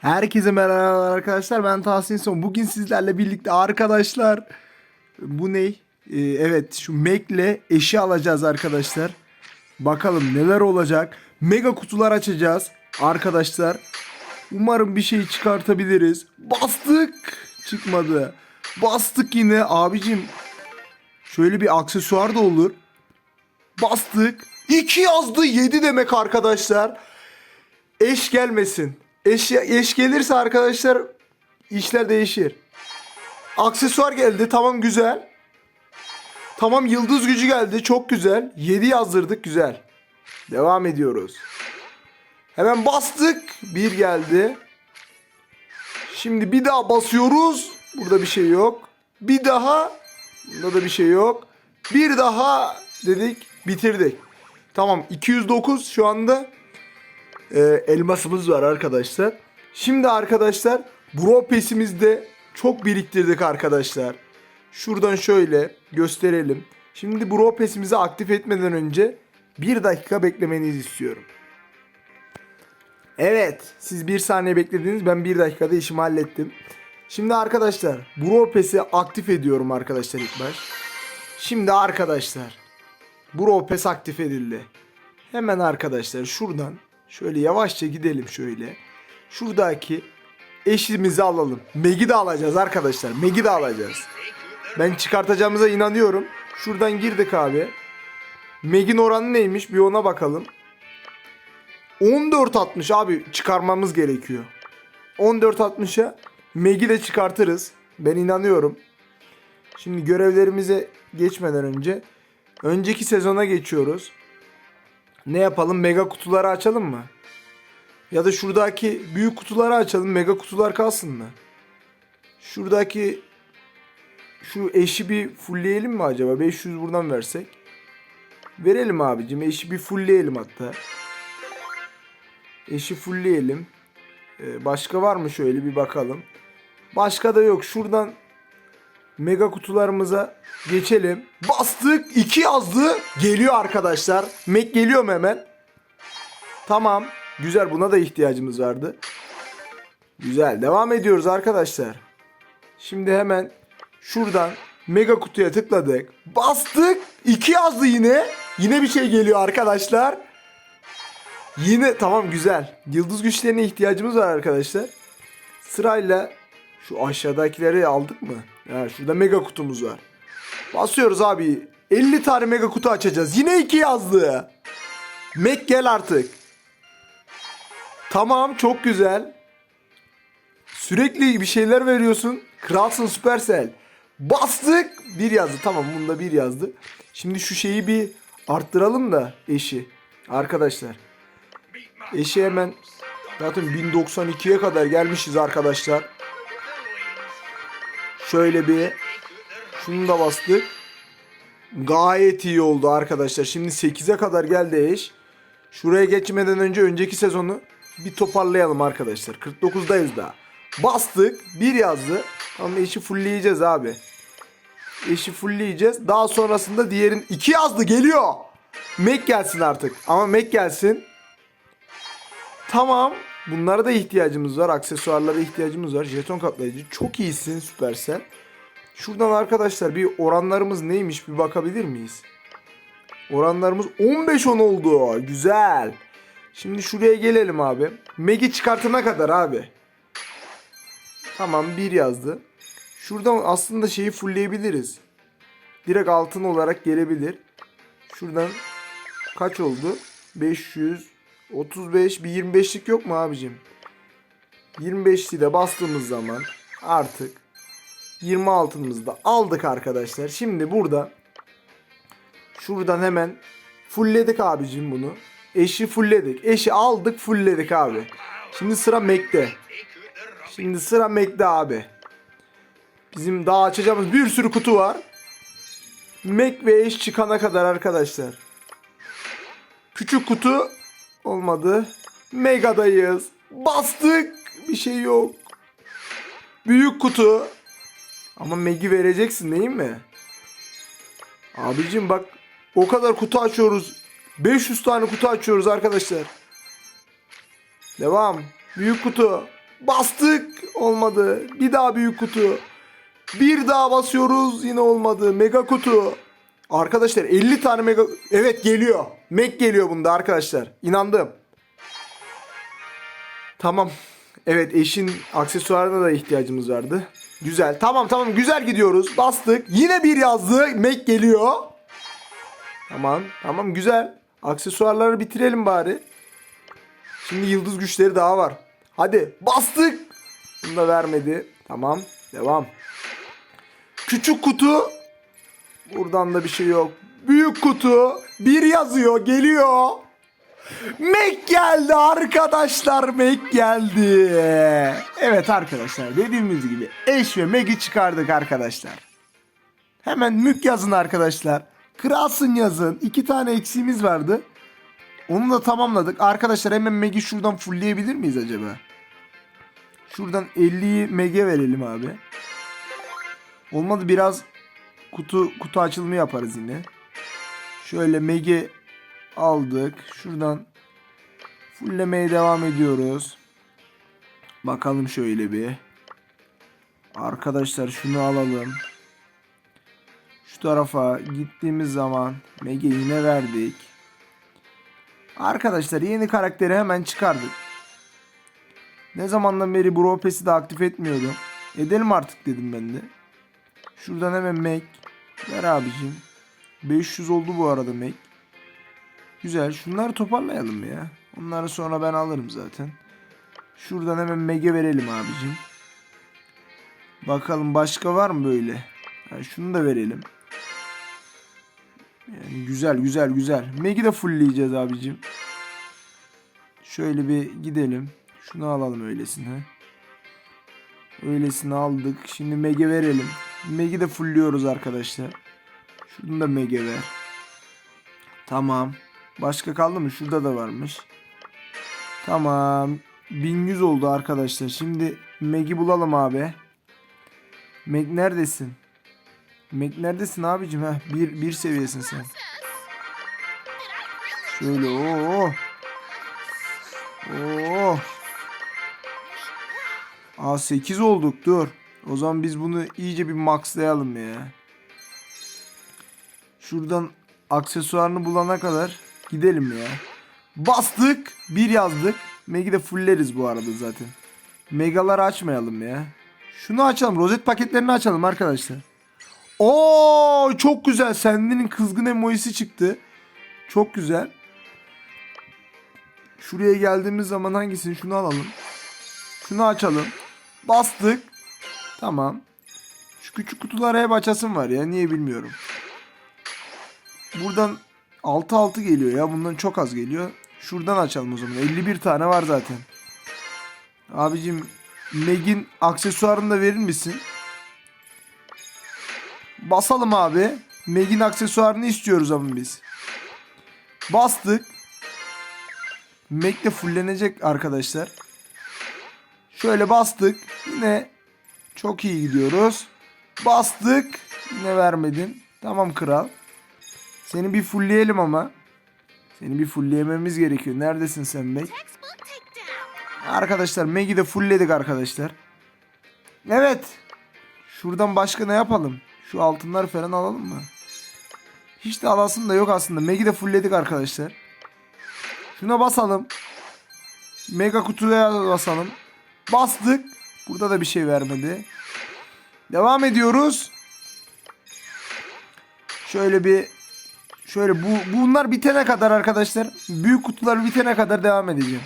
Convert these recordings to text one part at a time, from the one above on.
Herkese merhaba arkadaşlar ben Tahsin Son. Bugün sizlerle birlikte arkadaşlar bu ne? Ee, evet şu Mac'le eşi alacağız arkadaşlar. Bakalım neler olacak. Mega kutular açacağız arkadaşlar. Umarım bir şey çıkartabiliriz. Bastık. Çıkmadı. Bastık yine abicim. Şöyle bir aksesuar da olur. Bastık. 2 yazdı 7 demek arkadaşlar. Eş gelmesin. Eş, eş gelirse arkadaşlar işler değişir. Aksesuar geldi tamam güzel. Tamam yıldız gücü geldi çok güzel. 7 yazdırdık güzel. Devam ediyoruz. Hemen bastık. Bir geldi. Şimdi bir daha basıyoruz. Burada bir şey yok. Bir daha. Bunda da bir şey yok. Bir daha dedik bitirdik. Tamam 209 şu anda e, elmasımız var arkadaşlar. Şimdi arkadaşlar Bro Pass'imizde çok biriktirdik arkadaşlar. Şuradan şöyle gösterelim. Şimdi Bro Pass'imizi aktif etmeden önce bir dakika beklemenizi istiyorum. Evet siz bir saniye beklediniz ben bir dakikada işimi hallettim. Şimdi arkadaşlar Bro Pass'i aktif ediyorum arkadaşlar ilk baş. Şimdi arkadaşlar Bro Pass aktif edildi. Hemen arkadaşlar şuradan şöyle yavaşça gidelim şöyle. Şuradaki eşimizi alalım. Meg'i de alacağız arkadaşlar. Meg'i de alacağız. Ben çıkartacağımıza inanıyorum. Şuradan girdik abi. Meg'in oranı neymiş bir ona bakalım. 14.60 abi çıkarmamız gerekiyor. 14.60'a Meg'i de çıkartırız. Ben inanıyorum. Şimdi görevlerimize geçmeden önce önceki sezona geçiyoruz. Ne yapalım? Mega kutuları açalım mı? Ya da şuradaki büyük kutuları açalım. Mega kutular kalsın mı? Şuradaki şu eşi bir fullleyelim mi acaba? 500 buradan versek. Verelim abicim. Eşi bir fullleyelim hatta. Eşi fullleyelim. Ee, başka var mı şöyle bir bakalım. Başka da yok. Şuradan mega kutularımıza geçelim. Bastık. 2 yazdı. Geliyor arkadaşlar. Mac geliyor mu hemen? Tamam. Güzel buna da ihtiyacımız vardı. Güzel. Devam ediyoruz arkadaşlar. Şimdi hemen şuradan mega kutuya tıkladık. Bastık. 2 yazdı yine. Yine bir şey geliyor arkadaşlar. Yine tamam güzel. Yıldız güçlerine ihtiyacımız var arkadaşlar. Sırayla şu aşağıdakileri aldık mı? Ya şurada mega kutumuz var. Basıyoruz abi. 50 tane mega kutu açacağız. Yine 2 yazdı. Mac gel artık. Tamam çok güzel. Sürekli bir şeyler veriyorsun. Kralsın Supercell. Bastık. Bir yazdı. Tamam bunda bir yazdı. Şimdi şu şeyi bir arttıralım da eşi. Arkadaşlar. Eşi hemen zaten 1092'ye kadar gelmişiz arkadaşlar. Şöyle bir şunu da bastık. Gayet iyi oldu arkadaşlar. Şimdi 8'e kadar geldi eş. Şuraya geçmeden önce önceki sezonu bir toparlayalım arkadaşlar. 49'dayız daha. Bastık. Bir yazdı. Ama eşi fullleyeceğiz abi. Eşi fullleyeceğiz. Daha sonrasında diğerin 2 yazdı geliyor. Mac gelsin artık. Ama Mac gelsin. Tamam. Bunlara da ihtiyacımız var. Aksesuarlara ihtiyacımız var. Jeton katlayıcı. Çok iyisin Supercell. Şuradan arkadaşlar bir oranlarımız neymiş bir bakabilir miyiz? Oranlarımız 15-10 oldu. Güzel. Şimdi şuraya gelelim abi. Meg'i çıkartana kadar abi. Tamam bir yazdı. Şuradan aslında şeyi fullleyebiliriz. Direkt altın olarak gelebilir. Şuradan kaç oldu? 500 35 bir 25'lik yok mu abicim? 25'li de bastığımız zaman artık 20 altınımızı da aldık arkadaşlar. Şimdi burada şuradan hemen fullledik abicim bunu. Eşi fullledik. Eşi aldık fullledik abi. Şimdi sıra Mac'te. Şimdi sıra Mac'te abi. Bizim daha açacağımız bir sürü kutu var. Mac ve eş çıkana kadar arkadaşlar. Küçük kutu olmadı. Mega'dayız. Bastık. Bir şey yok. Büyük kutu. Ama Meg'i vereceksin değil mi? Abicim bak o kadar kutu açıyoruz. 500 tane kutu açıyoruz arkadaşlar. Devam. Büyük kutu. Bastık. Olmadı. Bir daha büyük kutu. Bir daha basıyoruz. Yine olmadı. Mega kutu. Arkadaşlar 50 tane mega... Evet geliyor. Mac geliyor bunda arkadaşlar. İnandım. Tamam. Evet eşin aksesuarına da ihtiyacımız vardı. Güzel. Tamam tamam güzel gidiyoruz. Bastık. Yine bir yazdı. Mac geliyor. Tamam. Tamam güzel. Aksesuarları bitirelim bari. Şimdi yıldız güçleri daha var. Hadi bastık. Bunu da vermedi. Tamam. Devam. Küçük kutu. Buradan da bir şey yok. Büyük kutu. Bir yazıyor. Geliyor. Mac geldi arkadaşlar. Mac geldi. Evet arkadaşlar dediğimiz gibi eş ve Mac'i çıkardık arkadaşlar. Hemen mük yazın arkadaşlar. Kralsın yazın. İki tane eksiğimiz vardı. Onu da tamamladık. Arkadaşlar hemen Meg'i şuradan fullleyebilir miyiz acaba? Şuradan 50'yi Meg'e verelim abi. Olmadı biraz kutu kutu açılımı yaparız yine. Şöyle Meg'i aldık. Şuradan fulllemeye devam ediyoruz. Bakalım şöyle bir. Arkadaşlar şunu alalım. Şu tarafa gittiğimiz zaman Meg'e yine verdik. Arkadaşlar yeni karakteri hemen çıkardık. Ne zamandan beri Bro Pass'i de aktif etmiyordum. Edelim artık dedim ben de. Şuradan hemen Mac. Ver abicim. 500 oldu bu arada Mac. Güzel. Şunları toparlayalım ya. Onları sonra ben alırım zaten. Şuradan hemen Meg'e verelim abicim. Bakalım başka var mı böyle? Ha, şunu da verelim. Yani güzel güzel güzel. Meg'i de fullleyeceğiz abicim. Şöyle bir gidelim. Şunu alalım öylesine. Öylesine aldık. Şimdi Meg'e verelim. Meg'i de fullliyoruz arkadaşlar. Şunu da Meg'e ver. Tamam. Başka kaldı mı? Şurada da varmış. Tamam. 1100 oldu arkadaşlar. Şimdi Meg'i bulalım abi. Meg neredesin? Meg neredesin abicim? Heh, bir, bir seviyesin sen. Şöyle o. Oo. Aa 8 olduk dur. O zaman biz bunu iyice bir maxlayalım ya. Şuradan aksesuarını bulana kadar gidelim ya. Bastık. Bir yazdık. Meg'i de fulleriz bu arada zaten. Megaları açmayalım ya. Şunu açalım. Rozet paketlerini açalım arkadaşlar. Oo çok güzel. Sendinin kızgın emojisi çıktı. Çok güzel. Şuraya geldiğimiz zaman hangisini? Şunu alalım. Şunu açalım. Bastık. Tamam. Şu küçük kutulara hep açasım var ya. Niye bilmiyorum. Buradan 6-6 geliyor ya. Bundan çok az geliyor. Şuradan açalım o zaman. 51 tane var zaten. Abicim Meg'in aksesuarını da verir misin? Basalım abi. Meg'in aksesuarını istiyoruz ama biz. Bastık. Meg de fullenecek arkadaşlar. Şöyle bastık. Yine çok iyi gidiyoruz. Bastık. Yine vermedin. Tamam kral. Seni bir fullleyelim ama. Seni bir fullleyememiz gerekiyor. Neredesin sen Meg? Arkadaşlar Meg'i de fullledik arkadaşlar. Evet. Şuradan başka ne yapalım? Şu altınları falan alalım mı? Hiç de alasım da yok aslında. Meg'i de fullledik arkadaşlar. Şuna basalım. Mega kutuya basalım. Bastık. Burada da bir şey vermedi. Devam ediyoruz. Şöyle bir şöyle bu bunlar bitene kadar arkadaşlar büyük kutular bitene kadar devam edeceğim.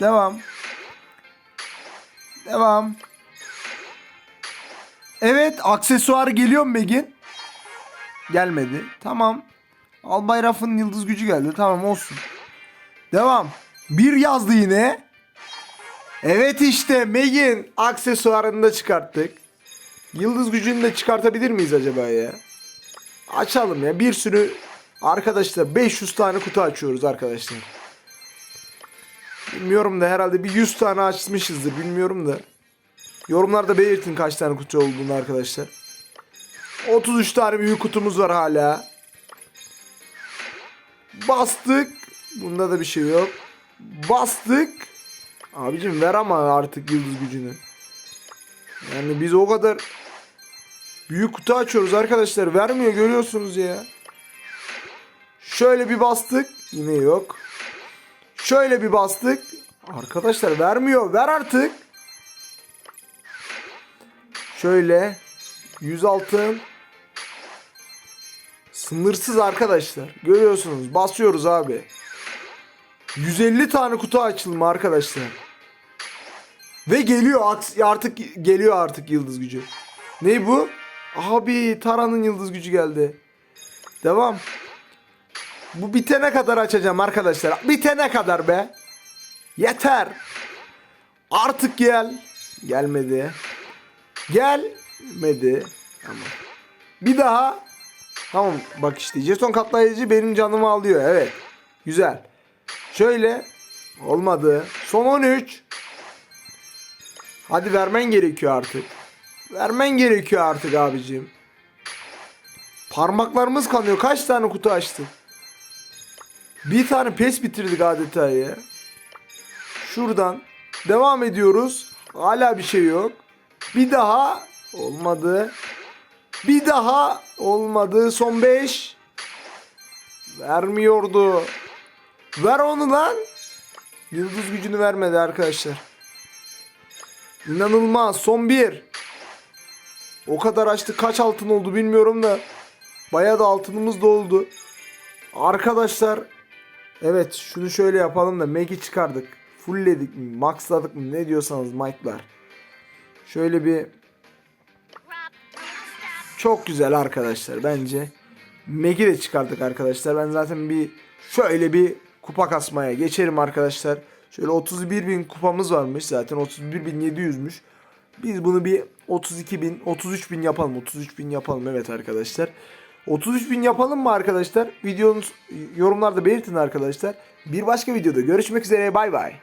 Devam. Devam. Evet aksesuar geliyor mu Meg'in? Gelmedi. Tamam. Albay Raf'ın yıldız gücü geldi. Tamam olsun. Devam. Bir yazdı yine. Evet işte Meg'in aksesuarını da çıkarttık. Yıldız gücünü de çıkartabilir miyiz acaba ya? Açalım ya. Bir sürü arkadaşlar 500 tane kutu açıyoruz arkadaşlar. Bilmiyorum da herhalde bir 100 tane açmışızdır bilmiyorum da. Yorumlarda belirtin kaç tane kutu olduğunu arkadaşlar. 33 tane büyük kutumuz var hala. Bastık. Bunda da bir şey yok. Bastık. Abicim ver ama artık yıldız gücünü. Yani biz o kadar büyük kutu açıyoruz arkadaşlar. Vermiyor görüyorsunuz ya. Şöyle bir bastık. Yine yok. Şöyle bir bastık. Arkadaşlar vermiyor. Ver artık. Şöyle 100 altın. Sınırsız arkadaşlar. Görüyorsunuz. Basıyoruz abi. 150 tane kutu açılma arkadaşlar. Ve geliyor art- artık geliyor artık yıldız gücü. Ne bu? Abi Tara'nın yıldız gücü geldi. Devam. Bu bitene kadar açacağım arkadaşlar. Bitene kadar be. Yeter. Artık gel. Gelmedi. Gelmedi. Tamam. Bir daha. Tamam bak işte jeton katlayıcı benim canımı alıyor. Evet. Güzel. Şöyle. Olmadı. Son 13. Hadi vermen gerekiyor artık. Vermen gerekiyor artık abicim. Parmaklarımız kanıyor. Kaç tane kutu açtık? Bir tane pes bitirdik adeta ya. Şuradan devam ediyoruz. Hala bir şey yok. Bir daha olmadı. Bir daha olmadı. Son 5. Vermiyordu. Ver onu lan. Yıldız gücünü vermedi arkadaşlar. İnanılmaz. Son bir. O kadar açtık. Kaç altın oldu bilmiyorum da. Bayağı da altınımız da oldu. Arkadaşlar. Evet şunu şöyle yapalım da Mac'i çıkardık. Fullledik mi? Maxladık mı? Ne diyorsanız Mike'lar. Şöyle bir çok güzel arkadaşlar bence. Meg'i de çıkardık arkadaşlar. Ben zaten bir şöyle bir kupa kasmaya geçerim arkadaşlar. Şöyle 31 bin kupamız varmış zaten 31 bin 700'müş. Biz bunu bir 32 bin 33 bin yapalım 33 bin yapalım evet arkadaşlar. 33 bin yapalım mı arkadaşlar? Videonun yorumlarda belirtin arkadaşlar. Bir başka videoda görüşmek üzere bay bay.